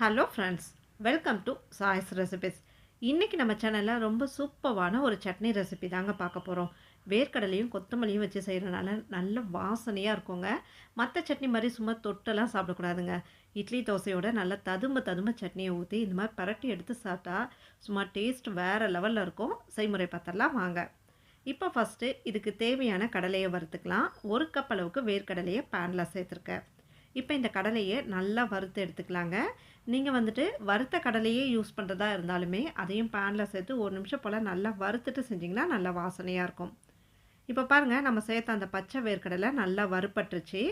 Hello friends welcome to choice recipes இன்றைக்கி நம்ம சேனலில் ரொம்ப சூப்பரான ஒரு சட்னி ரெசிபி தாங்க பார்க்க போகிறோம் வேர்க்கடலையும் கொத்தமல்லியும் வச்சு செய்கிறனால நல்ல வாசனையாக இருக்குங்க. மற்ற சட்னி மாதிரி சும்மா தொட்டெல்லாம் சாப்பிடக்கூடாதுங்க. இட்லி தோசையோட நல்லா ததும்ப ததும்ப சட்னியை ஊற்றி இந்த மாதிரி பரட்டி எடுத்து சாப்பிட்டா சும்மா டேஸ்ட் வேறு லெவலில் இருக்கும். செய்முறை பார்த்தரலாம் வாங்க. இப்போ ஃபஸ்ட்டு இதுக்கு தேவையான கடலையை வறுத்துக்கலாம். ஒரு கப் அளவுக்கு வேர்க்கடலையை பேனில் சேர்த்துருக்கேன். இப்போ இந்த கடலையை நல்லா வறுத்து எடுத்துக்கலாங்க. நீங்கள் வந்துட்டு வறுத்த கடலையே யூஸ் பண்ணுறதா இருந்தாலுமே அதையும் பேனில் சேர்த்து ஒரு நிமிஷம் போல் நல்லா வறுத்துட்டு செஞ்சிங்கன்னா நல்லா வாசனையாக இருக்கும். இப்போ பாருங்கள் நம்ம சேர்த்த அந்த பச்சை வேர்க்கடலை நல்லா வறுப்பட்டுருச்சு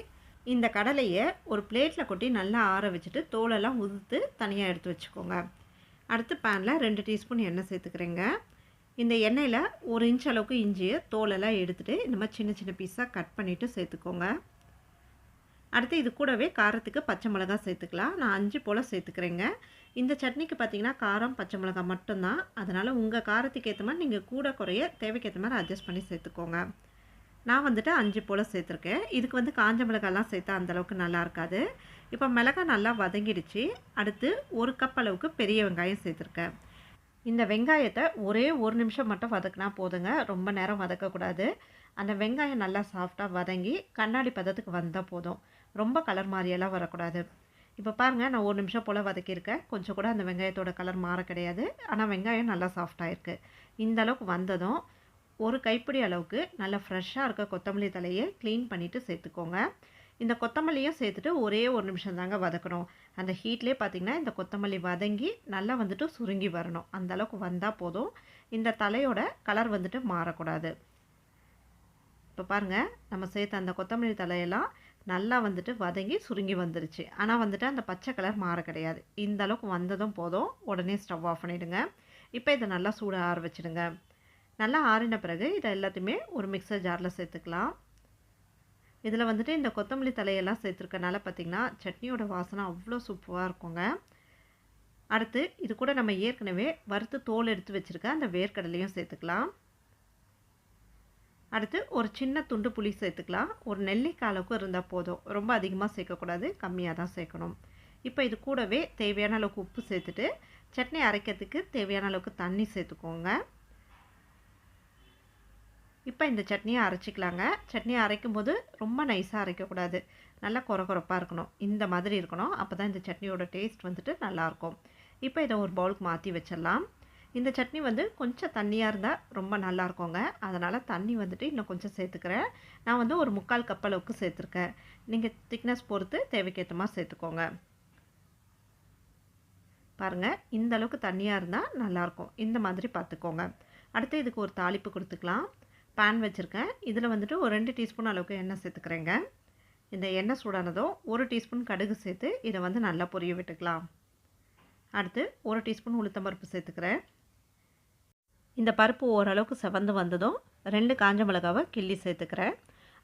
இந்த கடலையை ஒரு பிளேட்டில் கொட்டி நல்லா ஆற வச்சுட்டு தோலெல்லாம் உதுத்து தனியாக எடுத்து வச்சுக்கோங்க. அடுத்து பேனில் ரெண்டு டீஸ்பூன் எண்ணெய் சேர்த்துக்கிறேங்க. இந்த எண்ணெயில் ஒரு இன்ச் அளவுக்கு இஞ்சியை தோலெல்லாம் எடுத்துகிட்டு இந்த மாதிரி சின்ன சின்ன பீஸாக கட் பண்ணிவிட்டு சேர்த்துக்கோங்க. அடுத்து இது கூடவே காரத்துக்கு பச்சை மிளகா சேர்த்துக்கலாம். நான் அஞ்சு போல் சேர்த்துக்கிறேங்க. இந்த சட்னிக்கு பார்த்தீங்கன்னா காரம் பச்சை மிளகா மட்டும்தான். அதனால் உங்கள் காரத்துக்கு ஏற்ற மாதிரி நீங்கள் கூட குறைய தேவைக்கேற்ற மாதிரி அட்ஜஸ்ட் பண்ணி சேர்த்துக்கோங்க. நான் வந்துட்டு அஞ்சு போல் சேர்த்துருக்கேன். இதுக்கு வந்து காஞ்ச மிளகாலாம் சேர்த்தா அந்தளவுக்கு நல்லா இருக்காது. இப்போ மிளகாய் நல்லா வதங்கிடுச்சு. அடுத்து ஒரு கப் அளவுக்கு பெரிய வெங்காயம் சேர்த்துருக்கேன். இந்த வெங்காயத்தை ஒரே ஒரு நிமிஷம் மட்டும் வதக்கினா போதுங்க. ரொம்ப நேரம் வதக்கக்கூடாது. அந்த வெங்காயம் நல்லா சாஃப்டாக வதங்கி கண்ணாடி பதத்துக்கு வந்தால் போதும். ரொம்ப கலர் மாறியெல்லாம் வரக்கூடாது. இப்போ பாருங்கள் நான் ஒரு நிமிஷம் போல் வதக்கியிருக்கேன். கொஞ்சம் கூட அந்த வெங்காயத்தோட கலர் மாற கிடையாது. ஆனால் வெங்காயம் நல்லா சாஃப்டாக இருக்குது இந்த அளவுக்கு வந்ததும் ஒரு கைப்பிடி அளவுக்கு நல்லா ஃப்ரெஷ்ஷாக இருக்க கொத்தமல்லி தலையை க்ளீன் பண்ணிவிட்டு சேர்த்துக்கோங்க. இந்த கொத்தமல்லியும் சேர்த்துட்டு ஒரே ஒரு நிமிஷம் தாங்க வதக்கணும். அந்த ஹீட்லேயே பார்த்திங்கன்னா இந்த கொத்தமல்லி வதங்கி நல்லா வந்துட்டு சுருங்கி வரணும். அந்த அளவுக்கு வந்தால் போதும். இந்த தலையோட கலர் வந்துட்டு மாறக்கூடாது. இப்போ பாருங்கள் நம்ம சேர்த்த அந்த கொத்தமல்லி தலையெல்லாம் நல்லா வந்துட்டு வதங்கி சுருங்கி வந்துருச்சு. ஆனால் வந்துட்டு அந்த பச்சை கலர் மாற கிடையாது. இந்த அளவுக்கு வந்ததும் போதும். உடனே ஸ்டவ் ஆஃப் பண்ணிவிடுங்க இப்போ இதை நல்லா சூடாக ஆற வச்சுடுங்க. நல்லா ஆறின பிறகு இதை எல்லாத்தையுமே ஒரு மிக்சர் ஜாரில் சேர்த்துக்கலாம். இதில் வந்துட்டு இந்த கொத்தமல்லி தலையெல்லாம் சேர்த்துருக்கனால பார்த்திங்கன்னா சட்னியோட வாசனை அவ்வளோ சூப்பராக இருக்குங்க. அடுத்து இது கூட நம்ம ஏற்கனவே வறுத்து தோல் எடுத்து வச்சுருக்க அந்த வேர்க்கடலையும் சேர்த்துக்கலாம். அடுத்து ஒரு சின்ன துண்டு புளி சேர்த்துக்கலாம். ஒரு நெல்லிக்காய் அளவுக்கு இருந்தால் போதும். ரொம்ப அதிகமாக சேர்க்கக்கூடாது. கம்மியாக தான் சேர்க்கணும். இப்போ இது கூடவே தேவையான அளவுக்கு உப்பு சேர்த்துட்டு சட்னி அரைக்கிறதுக்கு தேவையான அளவுக்கு தண்ணி சேர்த்துக்கோங்க. இப்போ இந்த சட்னியை அரைச்சிக்கலாங்க. சட்னியை அரைக்கும் போது ரொம்ப நைஸாக அரைக்கக்கூடாது. நல்லா குறகுறப்பாக இருக்கணும். இந்த மாதிரி இருக்கணும். அப்போ தான் இந்த சட்னியோட டேஸ்ட் வந்துட்டு நல்லாயிருக்கும் இப்போ இதை ஒரு பவுலுக்கு மாற்றி வச்சிடலாம். இந்த சட்னி வந்து கொஞ்சம் தண்ணியாக இருந்தால் ரொம்ப நல்லா இருக்குங்க. அதனால் தண்ணி வந்துட்டு இன்னும் கொஞ்சம் சேர்த்துக்கிறேன். நான் வந்து ஒரு முக்கால் கப் அளவுக்கு சேர்த்துருக்கேன். நீங்கள் திக்னஸ் பொறுத்து தேவைக்கேற்ற மாதிரி சேர்த்துக்கோங்க. பாருங்கள் இந்த அளவுக்கு தண்ணியாக இருந்தால் நல்லாயிருக்கும் இந்த மாதிரி பார்த்துக்கோங்க. அடுத்து இதுக்கு ஒரு தாளிப்பு கொடுத்துக்கலாம். பேன் வச்சுருக்கேன். இதில் வந்துட்டு ஒரு ரெண்டு டீஸ்பூன் அளவுக்கு எண்ணெய் சேர்த்துக்கிறேங்க. இந்த எண்ணெய் சூடானதும் ஒரு டீஸ்பூன் கடுகு சேர்த்து இதை வந்து நல்லா பொரிய விட்டுக்கலாம். அடுத்து ஒரு டீஸ்பூன் உளுத்தம்பருப்பு சேர்த்துக்கிறேன். இந்த பருப்பு ஓரளவுக்கு செவந்து வந்ததும் ரெண்டு காஞ்ச மிளகாவை கிள்ளி சேர்த்துக்கிறேன்.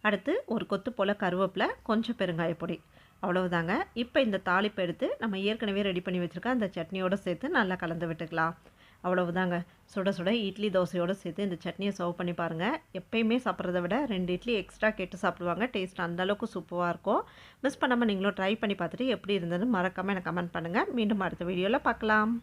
அடுத்து ஒரு கொத்து போல் கருவேப்பிலை கொஞ்சம் பெருங்காய பொடி. அவ்வளவுதாங்க. இப்போ இந்த தாளிப்பு எடுத்து நம்ம ஏற்கனவே ரெடி பண்ணி வச்சுருக்க அந்த சட்னியோடு சேர்த்து நல்லா கலந்து விட்டுக்கலாம். அவ்வளவுதாங்க. சுட சுட இட்லி தோசையோடு சேர்த்து இந்த சட்னியை சர்வ் பண்ணி பாருங்கள் எப்பயுமே சாப்பிட்றத விட ரெண்டு இட்லி எக்ஸ்ட்ரா கேட்டு சாப்பிடுவாங்க. டேஸ்ட் அந்தளவுக்கு சூப்பராக இருக்கும். மிஸ் பண்ணாமல் நீங்களும் ட்ரை பண்ணி பார்த்துட்டு எப்படி இருந்ததுன்னு மறக்காமல் எனக்கு கமெண்ட் பண்ணுங்கள் மீண்டும் அடுத்த வீடியோவில் பார்க்கலாம்.